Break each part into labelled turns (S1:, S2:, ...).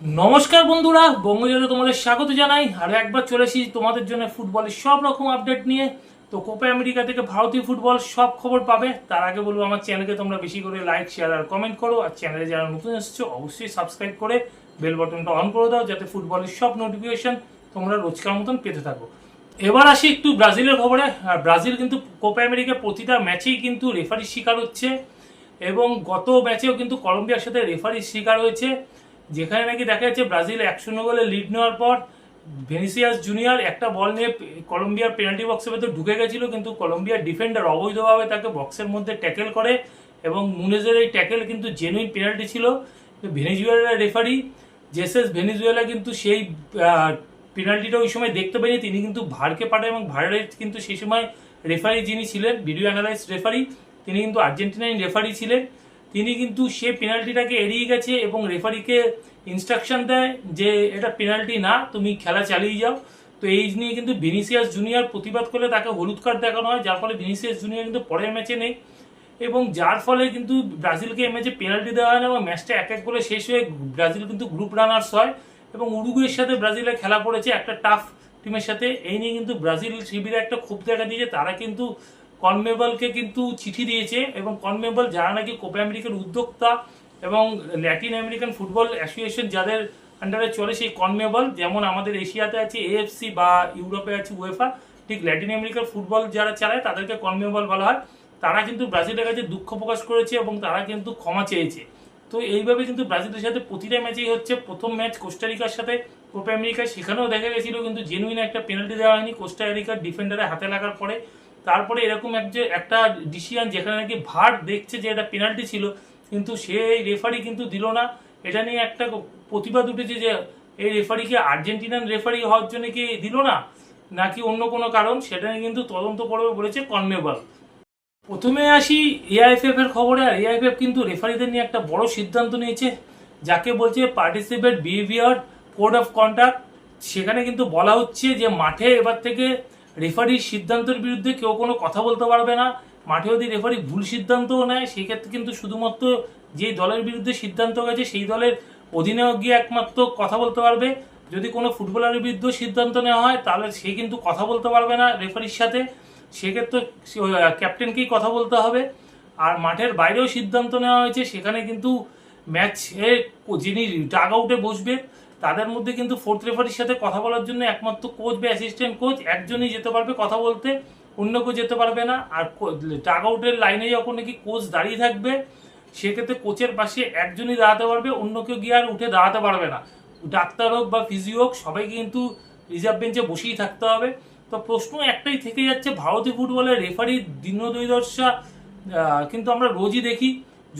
S1: নমস্কার বন্ধুরা বঙ্গজলে তোমাদের স্বাগত জানাই। আর একবার চলে এসেছি তোমাদের জন্য ফুটবলের সব রকম আপডেট নিয়ে। তো কোপা আমেরিকা থেকে ভারতীয় ফুটবল সব খবর পাবে। তার আগে বলব, আমার চ্যানেলকে তোমরা বেশি করে লাইক শেয়ার আর কমেন্ট করো। আর চ্যানেলে যারা নতুন এসেছ, অবশ্যই সাবস্ক্রাইব করে বেল বাটনটা অন করে দাও, যাতে ফুটবলের সব নোটিফিকেশন তোমরা রোজকার মতন পেতে থাকো। এবার আসি একটু ব্রাজিলের খবরে। আর ব্রাজিল কিন্তু কোপা আমেরিকা প্রতিটা ম্যাচেই কিন্তু রেফারির শিকার হচ্ছে। এবং গত ম্যাচেও কিন্তু কলম্বিয়ার সাথে রেফারির শিকার হয়েছে। যেখানে নাকি দেখা যাচ্ছে ব্রাজিল একশো গোলে লিড নেওয়ার পর ভেনিসিয়াস জুনিয়র একটা বল নিয়ে কলম্বিয়ার পেনাল্টি বক্সের ভেতর ঢুকে গেছিল, কিন্তু কলম্বিয়ার ডিফেন্ডার অবৈধভাবে তাকে বক্সের মধ্যে ট্যাকেল করে এবং মুনেজের এই ট্যাকেল কিন্তু জেনুইন পেনাল্টি ছিল। ভেনিজুয়েলার রেফারি জেসেস ভেনিজুয়েলা কিন্তু সেই পেনাল্টিটা ওই সময় দেখতে পাইনি, তিনি কিন্তু ভারকে পাঠায় এবং ভারের কিন্তু সেই সময় রেফারি যিনি ছিলেন ভিডিও অ্যানালাইজ রেফারি তিনি কিন্তু আর্জেন্টিনাইন রেফারি ছিলেন। তিনি কিন্তু সে পেনাল্টিটাকে এড়িয়ে গেছে এবং রেফারিকে ইনস্ট্রাকশন দেয় যে এটা পেনাল্টি না, তুমি খেলা চালিয়ে যাও। তো এই নিয়ে কিন্তু ভিনিসিয়াস জুনিয়র প্রতিবাদ করলে তাকে হলুদ কার্ড দেখানো হয়, যার ফলে ভিনিসিয়াস জুনিয়র কিন্তু পরের ম্যাচে নেই। এবং যার ফলে কিন্তু ব্রাজিলকে এই ম্যাচে পেনাল্টি দেওয়া হয় না এবং ম্যাচটা এক এক করে শেষ হয়ে ব্রাজিল কিন্তু গ্রুপ রানার্স হয়। এবং উরুগুয়ের সাথে ব্রাজিলে খেলা পড়েছে একটা টাফ টিমের সাথে। এই নিয়ে কিন্তু ব্রাজিল শিবিরে একটা ক্ষোভ দেখা দিয়েছে। তারা কিন্তু কনমেবলকে কিন্তু চিঠি দিয়েছে এবং কনমেবল যারা নাকি কোপা আমেরিকার উদ্যোক্তা এবং ল্যাটিন আমেরিকান ফুটবল অ্যাসোসিয়েশন যাদের আন্ডারে চলে সেই কনমেবল যেমন আমাদের এশিয়াতে আছে এএফসি বা ইউরোপে আছে উয়েফা ঠিক ল্যাটিন আমেরিকার ফুটবল যারা চালায় তাদেরকে কনমেবল বলা হয়। তারা কিন্তু ব্রাজিলের কাছে দুঃখ প্রকাশ করেছে এবং তারা কিন্তু ক্ষমা চেয়েছে। তো এইভাবে কিন্তু ব্রাজিলের সাথে প্রতিটা ম্যাচেই হচ্ছে। প্রথম ম্যাচ কোস্টারিকার সাথে কোপা আমেরিকা, সেখানেও দেখা গেছিল কিন্তু জেনুইন একটা পেনাল্টি দেওয়া হয়নি। কোস্টারিকার ডিফেন্ডারে হাতে লাগার পরে তারপরে এরকম এক যে একটা ডিসিশন যেখানে নাকি ভার দেখছে যে এটা পেনাল্টি ছিল, কিন্তু সেই রেফারি কিন্তু দিল না। এটা নিয়ে একটা প্রতিবাদ উঠেছে যে এই রেফারিকে আর্জেন্টিনান রেফারি হওয়ার জন্য কি দিল না? নাকি অন্য কোনো কারণ? সেটা নিয়ে কিন্তু তদন্ত করবে বলেছে কনমেবল প্রথমে আসি এআইএফএফ এর খবরে। আর এআইএফএফ কিন্তু রেফারিদের নিয়ে একটা বড় সিদ্ধান্ত নিয়েছে, যাকে বলছে participate behaviour code of conduct সেখানে কিন্তু বলা হচ্ছে যে মাঠে এবার থেকে রেফারির সিদ্ধান্তের বিরুদ্ধে কেউ কোনো কথা বলতে পারবে না। মাঠে যদি রেফারি ভুল সিদ্ধান্তও নেয়, সেক্ষেত্রে কিন্তু শুধুমাত্র যে দলের বিরুদ্ধে সিদ্ধান্ত গেছে সেই দলের অধিনায়ক গিয়ে একমাত্র কথা বলতে পারবে। যদি কোনো ফুটবলারের বিরুদ্ধে সিদ্ধান্ত নেওয়া হয়, তাহলে সে কিন্তু কথা বলতে পারবে না রেফারির সাথে। সেক্ষেত্রে ক্যাপ্টেনকেই কথা বলতে হবে। আর মাঠের বাইরেও সিদ্ধান্ত নেওয়া হয়েছে, সেখানে কিন্তু ম্যাচে যিনি ডাগ আউটে বসবে তাদের মধ্যে কিন্তু ফোর্থ রেফারির সাথে কথা বলার জন্য একমাত্র কোচ বা অ্যাসিস্ট্যান্ট কোচ একজনই যেতে পারবে কথা বলতে, অন্য কেউ যেতে পারবে না। আর টাগ আউটের লাইনে যখন নাকি কোচ দাঁড়িয়ে থাকবে, সেক্ষেত্রে কোচের পাশে একজনই দাঁড়াতে পারবে, অন্য কেউ গিয়ে আর উঠে দাঁড়াতে পারবে না। ডাক্তার হোক বা ফিজিও হোক, সবাইকে কিন্তু রিজার্ভ বেঞ্চে বসেই থাকতে হবে। তো প্রশ্ন একটাই থেকে যাচ্ছে, ভারতীয় ফুটবলের রেফারি দিনদৈদর্শা কিন্তু আমরা রোজই দেখি,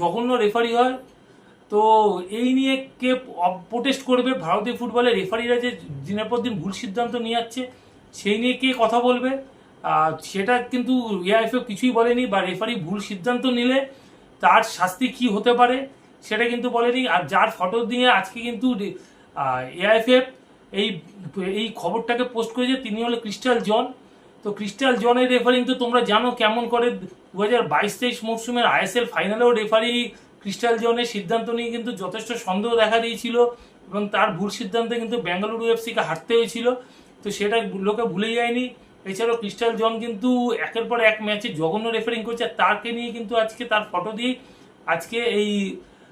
S1: জঘন্য রেফারি হয় তো এই নিয়ে কে প্রোটেস্ট করবে? ভারতীয় ফুটবলের রেফারিরা যে দিনের পর দিন ভুল সিদ্ধান্ত নিয়ে যাচ্ছে, সেই নিয়ে কে কথা বলবে? সেটা কিন্তু এআইএফএফ কিছুই বলেনি, বা রেফারি ভুল সিদ্ধান্ত নিলে তার শাস্তি কি হতে পারে সেটা কিন্তু বলেনি। আর যার ফটো দিয়ে আজকে কিন্তু এআইএফএফ এই এই খবরটাকে পোস্ট করেছে, তিনি হলো ক্রিস্টাল জন তো ক্রিস্টাল জনের রেফারিং তো তোমরা জানো কেমন করে দু হাজার বাইশ তেইশ মরশুমের আইএসএল ফাইনালেও রেফারি ক্রিস্টাল জনের সিদ্ধান্ত নিয়ে কিন্তু যথেষ্ট সন্দেহ দেখা দিয়েছিল এবং তার ভুল সিদ্ধান্তে কিন্তু বেঙ্গালুরু এফসিকে হারতে হয়েছিল। তো সেটা লোকে ভুলে যায়নি। এছাড়াও ক্রিস্টাল জন কিন্তু একের পর এক ম্যাচে জঘন্য রেফারিং করছে। তারকে নিয়ে কিন্তু আজকে তার ফটো দিয়ে আজকে এই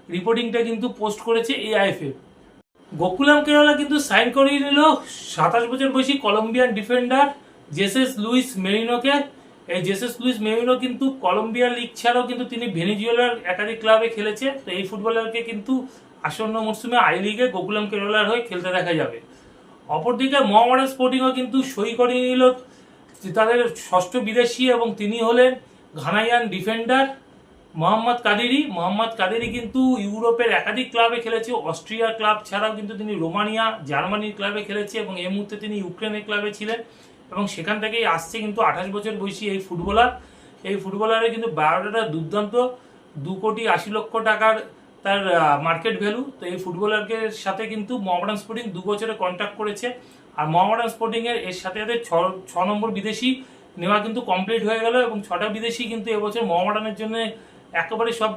S1: রিপোর্টিংটা কিন্তু পোস্ট করেছে এআইএফএফ গোকুলাম কেরালা কিন্তু সাইন করিয়ে নিল। সাতাশ বছর বয়সী কলম্বিয়ান ডিফেন্ডার জেসেস লুইস মেরিনোকে। এই জেসেস লুইস মেরিনো কিন্তু কলম্বিয়া লিগ ছাড়াও কিন্তু তিনি ভেনিজুয়েলার একাধিক ক্লাবে খেলেছে। তো এই ফুটবলারকে কিন্তু আসন্ন মরশুমে আই লিগে গোকুলাম কেরালার হয়ে খেলতে দেখা যাবে। অপরদিকে মোহামেডান স্পোর্টিংও কিন্তু সই করিয়ে নিল তাদের ষষ্ঠ বিদেশি এবং তিনি হলেন Ghanaian defender Mohammed Kadiri. Mohammed Kadiri কিন্তু ইউরোপের একাধিক ক্লাবে খেলেছে অস্ট্রিয়ার ক্লাব ছাড়াও কিন্তু তিনি রোমানিয়া, জার্মানির ক্লাবে খেলেছে এবং এই মুহূর্তে তিনি ইউক্রেনের ক্লাবে ছিলেন। এবং সেখান থেকেই আসছে কিন্তু আঠাশ বছর বয়সী এই ফুটবলার। এই ফুটবলারের কিন্তু বায়োডাটা দুর্দান্ত, দু কোটি আশি লক্ষ টাকার তার মার্কেট ভ্যালু তো এই ফুটবলারকে সাথে কিন্তু মোহামেডান স্পোর্টিং দু বছরে কন্ট্যাক্ট করেছে। আর মোহামেডান স্পোর্টিং এর সাথে সাথে ছ নম্বর বিদেশি নেওয়া কিন্তু কমপ্লিট হয়ে গেল এবং ছটা বিদেশি কিন্তু এবছর মোহামেডানের জন্য একেবারে সব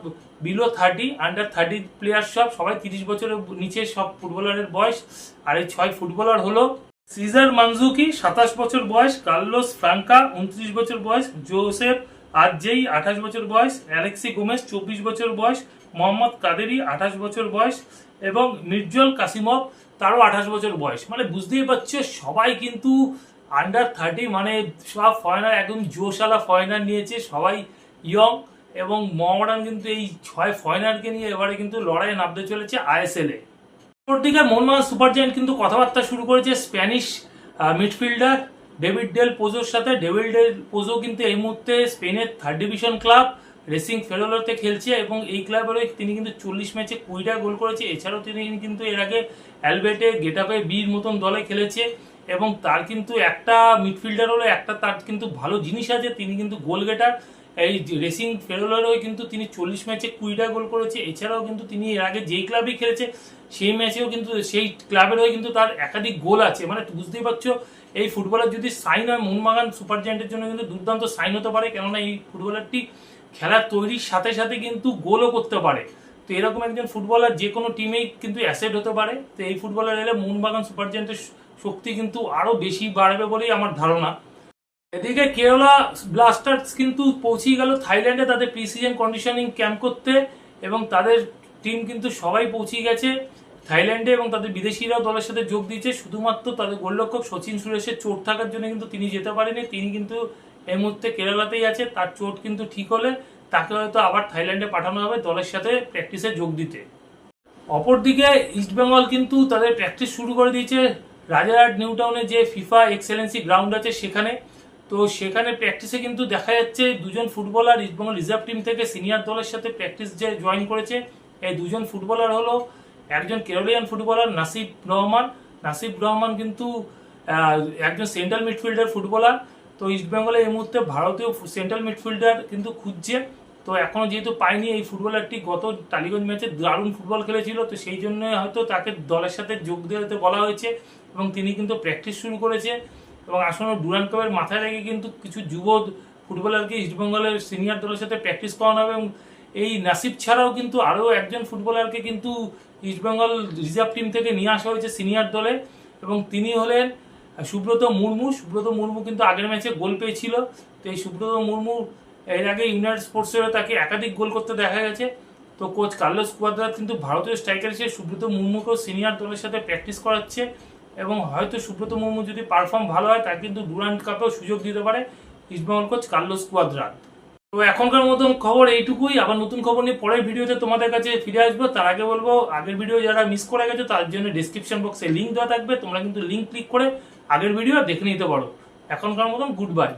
S1: below thirty under thirty player সব। সবাই তিরিশ বছরের নিচে সব ফুটবলারের বয়স। আর এই ছয় ফুটবলার হলো সিজার মানজুকি, সাতাশ বছর বয়স, কার্লোস ফ্রাঙ্কা, উনত্রিশ বছর বয়স, জোসেফ আজেই আঠাশ বছর বয়স, অ্যালেক্সি গোমেস চব্বিশ বছর বয়স, মোহাম্মদ কাদেরি, আঠাশ বছর বয়স এবং মির্জল কাসিমভ, তারও আঠাশ বছর বয়স। মানে বুঝতেই পারছ, সবাই কিন্তু আন্ডার থার্টি মানে সব ফরেনার একদম জোশালা ফরেনার নিয়েছে, সবাই ইয়ং এবং মোহামেডান কিন্তু এই ছয় ফরেনারকে নিয়ে এবারে কিন্তু লড়াইয়ে নামতে চলেছে আইএসএল এ অপরদিকে মোহনবাগান সুপার জায়ান্ট কিন্তু কথাবার্তা শুরু করেছে স্প্যানিশ মিডফিল্ডার ডেভিড ডেল পোজোর সাথে। ডেভিড ডেল পোজো কিন্তু এই মুহূর্তে স্পেনের থার্ড ডিভিশন ক্লাব রেসিং ফেরোলোতে খেলছে এবং এই ক্লাবের হয়ে তিনি কিন্তু চল্লিশ ম্যাচে কুড়িটা গোল করেছে। এছাড়াও তিনি কিন্তু এর আগে অ্যালবেটে, গেটাপে, বির মতন দলে খেলেছে এবং তার কিন্তু একটা মিডফিল্ডার হলো, একটা তার কিন্তু ভালো জিনিস আছে, তিনি কিন্তু গোল গেটার এই রেসিং ফেরোলার হয়ে কিন্তু তিনি চল্লিশ ম্যাচে কুড়িটা গোল করেছে। এছাড়াও কিন্তু তিনি এর আগে যেই ক্লাবেই খেলেছে সেই ম্যাচেও কিন্তু সেই ক্লাবের হয়ে কিন্তু তার একাধিক গোল আছে। মানে বুঝতেই পারছ, এই ফুটবলার যদি সাইন হয় মোহনবাগান সুপার জায়েন্টের জন্য কিন্তু দুর্দান্ত সাইন হতে পারে। কেননা এই ফুটবলারটি খেলার তৈরির সাথে সাথে কিন্তু গোলও করতে পারে। তো এরকম একজন ফুটবলার যে কোনো টিমেই কিন্তু অ্যাসেট হতে পারে। তো এই ফুটবলার এলে মোহনবাগান সুপার জায়েন্টের শক্তি কিন্তু আরও বেশি বাড়বে বলেই আমার ধারণা। এদিকে কেরালা ব্লাস্টার্স কিন্তু পৌঁছেই গেল থাইল্যান্ডে তাদের প্রি সিজন কন্ডিশনিং ক্যাম্প করতে এবং তাদের টিম কিন্তু সবাই পৌঁছে গেছে। থাইল্যান্ডে এবং তাদের বিদেশিরাও দলের সাথে যোগ দিয়েছে। শুধুমাত্র তাদের গোলরক্ষক সচিন সুরেশের চোট থাকার জন্য কিন্তু তিনি যেতে পারেনি তিনি কিন্তু এই মুহূর্তে কেরালাতেই আছে। তার চোট কিন্তু ঠিক হলে তাকে হয়তো আবার থাইল্যান্ডে পাঠানো হবে দলের সাথে প্র্যাকটিসে যোগ দিতে। অপরদিকে ইস্টবেঙ্গল কিন্তু তাদের প্র্যাকটিস শুরু করে দিয়েছে। রাজারহাট, নিউ টাউনে যে ফিফা এক্সেলেন্সি গ্রাউন্ড আছে সেখানে। তো সেখানে প্র্যাকটিসে কিন্তু দেখা যাচ্ছে দুজন ফুটবলার ইস্টবেঙ্গল রিজার্ভ টিম থেকে সিনিয়র দলের সাথে প্র্যাকটিস যে জয়েন করেছে, এই দুজন ফুটবলার হলো একজন কেরলিয়ান ফুটবলার নাসিব রহমান নাসিব রহমান কিন্তু একজন সেন্ট্রাল মিডফিল্ডার ফুটবলার তো ইস্টবেঙ্গলে এই মুহূর্তে ভারতীয় সেন্ট্রাল মিডফিল্ডার কিন্তু খুঁজছে। তো এখনও যেহেতু পায়নি এই ফুটবলারটি গত টালিগঞ্জ ম্যাচে দারুণ ফুটবল খেলেছিল। তো সেই জন্য হয়তো তাকে দলের সাথে যোগ দিতে বলা হয়েছে এবং তিনি কিন্তু প্র্যাকটিস শুরু করেছে। এবং আসন্ন ডুরান কাপের মাথায় রেখে কিন্তু কিছু যুব ফুটবলারকে ইস্টবেঙ্গলের সিনিয়র দলের সাথে প্র্যাকটিস করানো হবে এবং এই নাসিব ছাড়াও কিন্তু আরও একজন ফুটবলারকে কিন্তু ইস্টবেঙ্গল রিজার্ভ টিম থেকে নিয়ে আসা হয়েছে সিনিয়র দলে। এবং তিনি হলেন সুব্রত মুর্মু। সুব্রত মুর্মু কিন্তু আগের ম্যাচে গোল পেয়েছিল। তো এই সুব্রত মুর্মু এর আগে ইউনাইটেড স্পোর্টসেরও তাকে একাধিক গোল করতে দেখা গেছে। তো কোচ কার্লোস কুয়াদ্রা কিন্তু ভারতীয় স্ট্রাইকার হিসেবে সুব্রত মুর্মুকেও সিনিয়র দলের সাথে প্র্যাকটিস করাচ্ছে। এবং হয়তো সুব্রত মুর্মু যদি পারফর্ম ভালো হয় তাকে কিন্তু ডুরান্ট কাপেও সুযোগ দিতে পারে ইস্টবেঙ্গল কোচ কার্লোস কুয়াদ্রা। তো এখনকার মতন খবর এইটুকুই। আবার নতুন খবর নিয়ে পরের ভিডিওতে তোমাদের কাছে ফিরে আসব। তার আগে বলব, আগের ভিডিও যারা মিস করে গেছে, তার জন্য ডিসক্রিপশন বক্সে লিঙ্ক দেওয়া থাকবে। তোমরা কিন্তু লিঙ্ক ক্লিক করে আগের ভিডিও দেখে নিতে পারো। এখনকার মতন গুড বাই